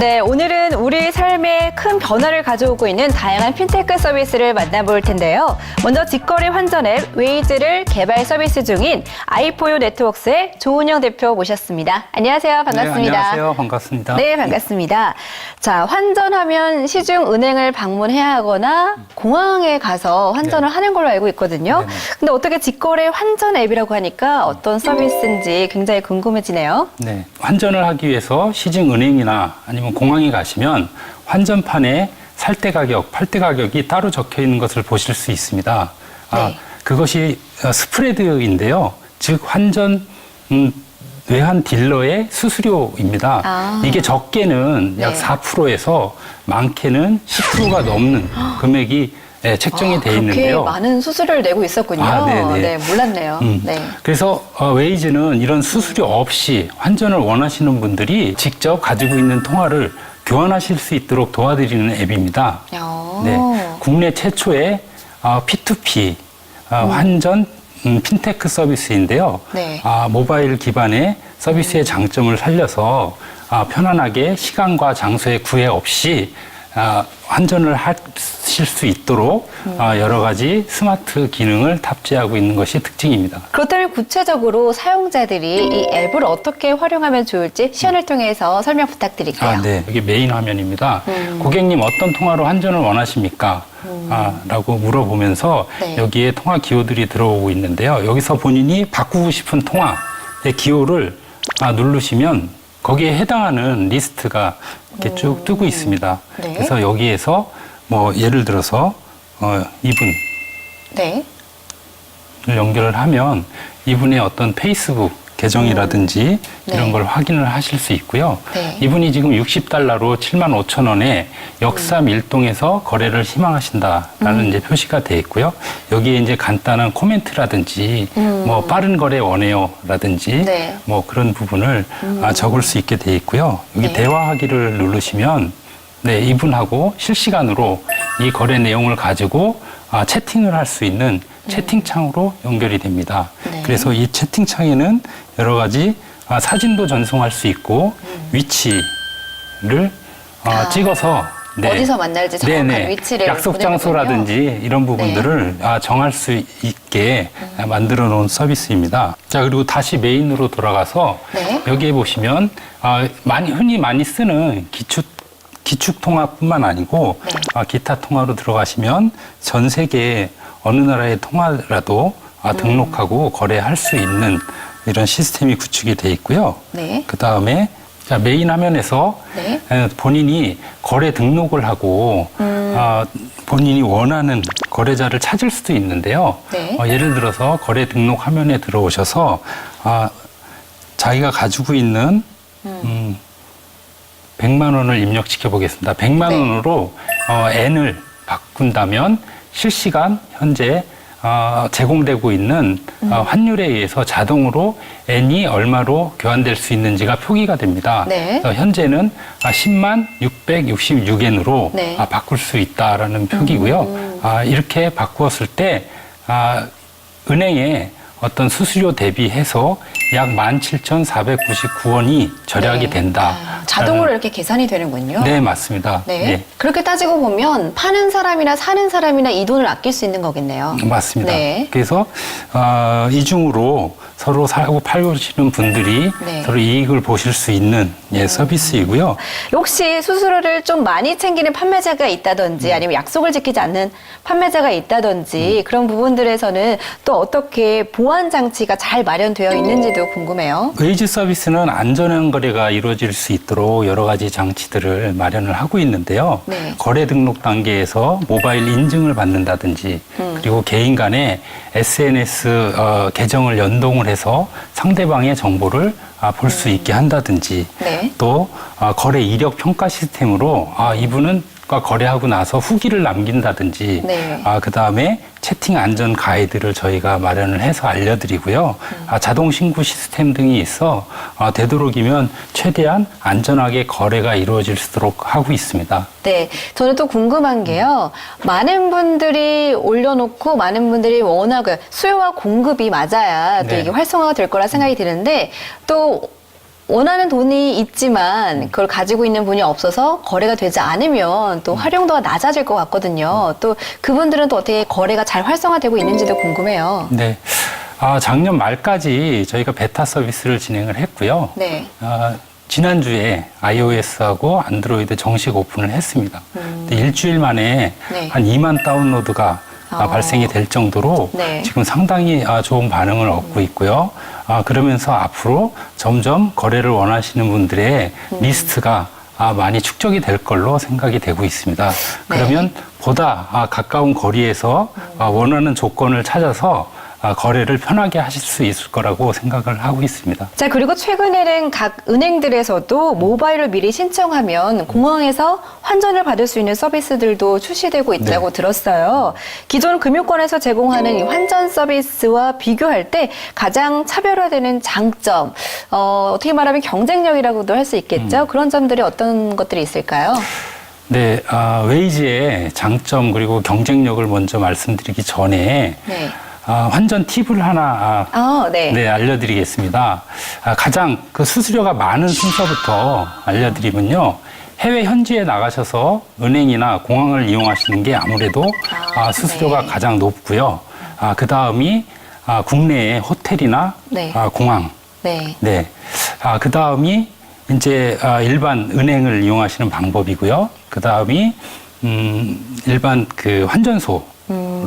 네, 오늘은 우리 삶에 큰 변화를 가져오고 있는 다양한 핀테크 서비스를 만나볼 텐데요. 먼저 직거래 환전 앱 웨이즈를 개발 서비스 중인 아이포유 네트워크스의 조은영 대표 모셨습니다. 안녕하세요. 반갑습니다. 네, 안녕하세요. 반갑습니다. 네, 반갑습니다. 자, 환전하면 시중 은행을 방문해야 하거나 공항에 가서 환전을 네. 하는 걸로 알고 있거든요. 네네. 근데 어떻게 직거래 환전 앱이라고 하니까 어떤 서비스인지 굉장히 궁금해지네요. 네, 환전을 하기 위해서 시중 은행이나 아니면 공항에 가시면 환전 판에 살 때 가격, 팔 때 가격이 따로 적혀 있는 것을 보실 수 있습니다. 아, 네. 그것이 어, 스프레드인데요. 즉 환전 음, 외환 딜러의 수수료입니다. 아. 이게 적게는 약 네. 4%에서 많게는 10%가 넘는 금액이 예, 책정이 아, 돼 있는데요. 많은 수수료를 내고 있었군요. 아, 네네. 네, 몰랐네요. 음. 네. 그래서 어, 웨이즈는 이런 수수료 없이 환전을 원하시는 분들이 직접 가지고 있는 통화를 교환하실 수 있도록 도와드리는 앱입니다. 야. 네, 국내 최초의 어, P2P 어, 환전 음, 핀테크 서비스인데요. 네. 아, 모바일 기반의 서비스의 장점을 살려서 아, 편안하게 시간과 장소의 구애 없이 아, 환전을 하실 수 있도록 아, 여러 가지 스마트 기능을 탑재하고 있는 것이 특징입니다. 그렇다면 구체적으로 사용자들이 이 앱을 어떻게 활용하면 좋을지 시연을 통해서 설명 부탁드릴게요. 아, 네. 이게 메인 화면입니다. 음. 고객님 어떤 통화로 환전을 원하십니까? 아, 라고 물어보면서 네. 여기에 통화 기호들이 들어오고 있는데요. 여기서 본인이 바꾸고 싶은 통화의 기호를 아, 누르시면 거기에 해당하는 리스트가 이렇게 쭉 뜨고 있습니다. 네. 그래서 여기에서 뭐 예를 들어서 어, 이분을 네. 연결을 하면 이분의 어떤 페이스북 계정이라든지 네. 이런 걸 확인을 하실 수 있고요. 네. 이분이 지금 60달러로 7만 5천 원에 역삼 일동에서 거래를 희망하신다라는 음. 이제 표시가 돼 있고요. 여기에 이제 간단한 코멘트라든지 음. 뭐 빠른 거래 원해요라든지 네. 뭐 그런 부분을 아, 적을 수 있게 돼 있고요. 여기 네. 대화하기를 누르시면 네, 이분하고 실시간으로 이 거래 내용을 가지고 아, 채팅을 할 수 있는 채팅창으로 연결이 됩니다. 네. 그래서 이 채팅창에는 여러 가지 아, 사진도 전송할 수 있고 위치를 아, 아, 찍어서 어디서 만날지 정확한 위치를 약속 보내는군요. 장소라든지 이런 부분들을 아, 정할 수 있게 아, 만들어 놓은 서비스입니다. 자 그리고 다시 메인으로 돌아가서 네. 여기에 보시면 아, 많이 흔히 많이 쓰는 기축 기축 통화뿐만 아니고 네. 아, 기타 통화로 들어가시면 전 세계 어느 나라의 통화라도 음. 아, 등록하고 거래할 수 있는 이런 시스템이 구축이 돼 있고요. 네. 그 다음에 자, 메인 화면에서 네. 에, 본인이 거래 등록을 하고 음. 아, 본인이 원하는 거래자를 찾을 수도 있는데요. 네. 어, 예를 들어서 거래 등록 화면에 들어오셔서 아, 자기가 가지고 있는 음, 100만 원을 입력시켜 보겠습니다. 100만 네. 원으로 어, N을 바꾼다면 실시간 현재 어, 제공되고 있는 음. 어, 환율에 의해서 자동으로 N이 얼마로 교환될 수 있는지가 표기가 됩니다. 네. 그래서 현재는 아, 10만 666엔으로 네. 아, 바꿀 수 있다라는 표기고요. 음. 아, 이렇게 바꾸었을 때 아, 은행에 어떤 수수료 대비해서 약 17,499원이 절약이 네. 된다. 아, 자동으로 이렇게 계산이 되는군요. 네, 맞습니다. 네. 네. 그렇게 따지고 보면 파는 사람이나 사는 사람이나 이 돈을 아낄 수 있는 거겠네요. 맞습니다. 네. 그래서 어, 이중으로 서로 사고 팔고시는 분들이 네. 서로 이익을 보실 수 있는 예, 서비스이고요. 혹시 수수료를 좀 많이 챙기는 판매자가 있다든지 아니면 약속을 지키지 않는 판매자가 있다든지 그런 부분들에서는 또 어떻게 보안 장치가 잘 마련되어 있는지도 궁금해요. 웨이즈 서비스는 안전한 거래가 이루어질 수 있도록 여러 가지 장치들을 마련을 하고 있는데요. 네. 거래 등록 단계에서 모바일 인증을 받는다든지 음. 그리고 개인 간에 SNS 어, 계정을 연동을 해서 상대방의 정보를 아, 볼 수 있게 한다든지 네. 또 아, 거래 이력 평가 시스템으로 아, 이분은 과 거래하고 나서 후기를 남긴다든지 네. 아, 그 다음에 채팅 안전 가이드를 저희가 마련을 해서 알려드리고요. 아, 자동 신고 시스템 등이 있어 아, 되도록이면 최대한 안전하게 거래가 이루어질 수 있도록 하고 있습니다. 네, 저는 또 궁금한 게요. 많은 분들이 올려놓고 많은 분들이 원하고 수요와 공급이 맞아야 또 네. 이게 활성화가 될 거라 생각이 드는데 또 원하는 돈이 있지만 그걸 가지고 있는 분이 없어서 거래가 되지 않으면 또 활용도가 낮아질 것 같거든요. 또 그분들은 또 어떻게 거래가 잘 활성화되고 있는지도 궁금해요. 네. 아, 작년 말까지 저희가 베타 서비스를 진행을 했고요. 네. 아, 지난주에 iOS하고 안드로이드 정식 오픈을 했습니다. 근데 일주일 만에 음. 네. 한 2만 다운로드가 아, 어. 발생이 될 정도로 네. 지금 상당히 아, 좋은 반응을 얻고 있고요. 아, 그러면서 앞으로 점점 거래를 원하시는 분들의 음. 리스트가 아, 많이 축적이 될 걸로 생각이 되고 있습니다. 네. 그러면 보다 아, 가까운 거리에서 아, 원하는 조건을 찾아서 아, 거래를 편하게 하실 수 있을 거라고 생각을 하고 있습니다. 자, 그리고 최근에는 각 은행들에서도 모바일을 미리 신청하면 공항에서 환전을 받을 수 있는 서비스들도 출시되고 있다고 네. 들었어요. 기존 금융권에서 제공하는 이 환전 서비스와 비교할 때 가장 차별화되는 장점, 어, 어떻게 말하면 경쟁력이라고도 할 수 있겠죠. 그런 점들이 어떤 것들이 있을까요? 네, 아, 웨이지의 장점 그리고 경쟁력을 먼저 말씀드리기 전에 네. 아, 환전 팁을 하나 아, 아, 네. 네, 알려드리겠습니다. 아, 가장 그 수수료가 많은 순서부터 알려드리면요. 해외 현지에 나가셔서 은행이나 공항을 이용하시는 게 아무래도 아, 아, 수수료가 네. 가장 높고요. 아, 그 다음이 아, 국내의 호텔이나 네. 아, 공항. 네. 네. 아, 그 다음이 이제 아, 일반 은행을 이용하시는 방법이고요. 그 다음이 음, 일반 그 환전소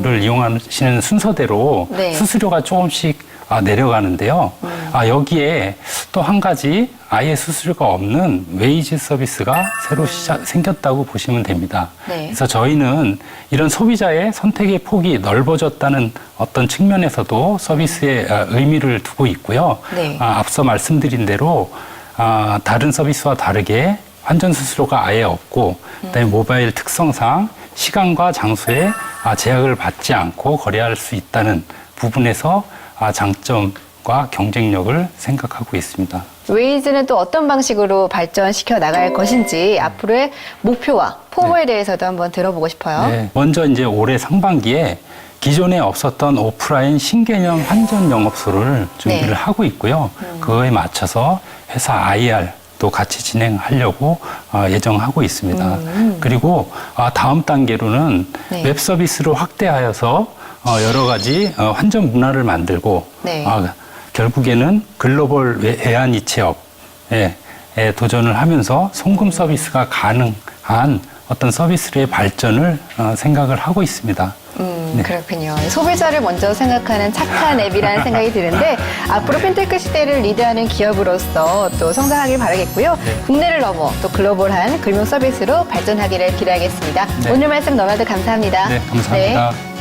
를 이용하시는 순서대로 음. 네. 수수료가 조금씩 아, 내려가는데요. 음. 아, 여기에 또 한 가지 아예 수수료가 없는 웨이지 서비스가 새로 시작, 생겼다고 보시면 됩니다. 음. 네. 그래서 저희는 이런 소비자의 선택의 폭이 넓어졌다는 어떤 측면에서도 서비스에 아, 의미를 두고 있고요. 네. 아, 앞서 말씀드린 대로 아, 다른 서비스와 다르게 환전 수수료가 아예 없고 그다음에 모바일 특성상 시간과 장소에 아, 제약을 받지 않고 거래할 수 있다는 부분에서 아, 장점과 경쟁력을 생각하고 있습니다. 웨이즈는 또 어떤 방식으로 발전시켜 나갈 것인지 앞으로의 목표와 포부에 대해서도 한번 들어보고 싶어요. 네, 먼저 이제 올해 상반기에 기존에 없었던 오프라인 신개념 환전 영업소를 준비를 네. 하고 있고요. 그거에 맞춰서 회사 IR 또 같이 진행하려고 어, 예정하고 있습니다. 그리고 아, 다음 단계로는 네. 웹 서비스를 확대하여서 어, 여러 가지 어, 환전 문화를 만들고 네. 아, 결국에는 글로벌 외- 외환 이체업에 에 도전을 하면서 송금 서비스가 가능한 어떤 서비스의 발전을 어, 생각을 하고 있습니다. 음, 네. 그렇군요. 소비자를 먼저 생각하는 착한 앱이라는 생각이 드는데 앞으로 핀테크 시대를 리드하는 기업으로서 또 성장하길 바라겠고요. 네. 국내를 넘어 또 글로벌한 금융 서비스로 발전하기를 기대하겠습니다. 네. 오늘 말씀 너무나도 감사합니다. 네, 감사합니다. 네.